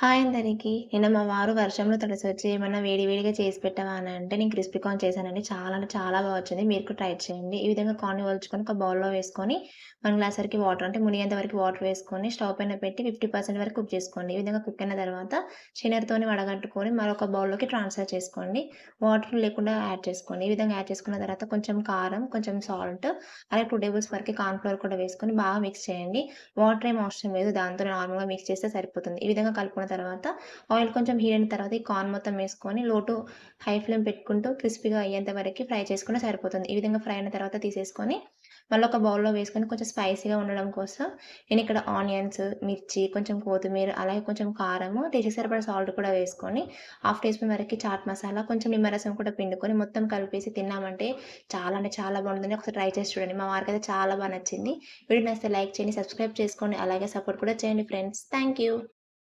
Hi అందరికి. నిన్న మా వారు వర్షంలో తడిసొచ్చి ఏమన్నా వేడి వేడిగా చేసి పెట్టావా అని అంటే నేను క్రిస్పీ కార్న్ చేశానండి. చాలా అంటే చాలా బాగా వచ్చింది. మీరు కూడా ట్రై చేయండి. ఈ విధంగా కార్న్ వల్చుకొని ఒక బౌల్‌లో వేసుకొని వన్ గ్లాస్ వరకు వాటర్ అంటే మునిగేంత వరకు వాటర్ వేసుకొని స్టవ్ పైన పెట్టి 50% వరకు కుక్ చేసుకోండి. ఈ విధంగా కుక్ అయిన తర్వాత స్ట్రైనర్‌తోని వడగట్టుకొని మరొక బౌల్‌లోకి ట్రాన్స్‌ఫర్ చేసుకోండి. వాటర్ లేకుండా యాడ్ చేసుకోండి. ఈ విధంగా యాడ్ చేసుకున్న తర్వాత కొంచెం కారం, కొంచెం సాల్ట్ అలాగే 2 టేబుల్ స్పూన్స్ వరకి కార్న్ ఫ్లోర్ కూడా వేసుకొని బాగా మిక్స్ చేయండి. వాటర్ ఏం అవసరం లేదు. దాంతో నార్మల్‌గా మిక్స్ చేస్తే సరిపోతుంది. ఈ విధంగా కలుపుకున్న తర్వాత ఆయిల్ కొంచెం హీట్ అయిన తర్వాత ఈ కార్న్ మొత్తం వేసుకొని లోటు హై ఫ్లేమ్ పెట్టుకుంటూ క్రిస్పీగా అయ్యేంత వరకు ఫ్రై చేసుకుంటే సరిపోతుంది. ఈ విధంగా ఫ్రై అయిన తర్వాత తీసేసుకొని మళ్ళీ ఒక బౌల్‌లో వేసుకొని కొంచెం స్పైసీగా ఉండడం కోసం నేను ఇక్కడ ఆనియన్స్, మిర్చి, కొంచెం కొత్తిమీర అలాగే కొంచెం కారము, టేస్ట్ సరిపడా సాల్ట్ కూడా వేసుకొని హాఫ్ టీ స్పూన్ వరకు చాట్ మసాలా, కొంచెం నిమ్మరసం కూడా పిండుకొని మొత్తం కలిపేసి తిన్నామంటే చాలా అంటే చాలా బాగుంటుంది. ఒకసారి ట్రై చేసి చూడండి. మా వారికైతే చాలా బాగా నచ్చింది. వీడియో నచ్చితే లైక్ చేయండి, సబ్స్క్రైబ్ చేసుకోండి. అలాగే సపోర్ట్ కూడా చేయండి ఫ్రెండ్స్. Thank you.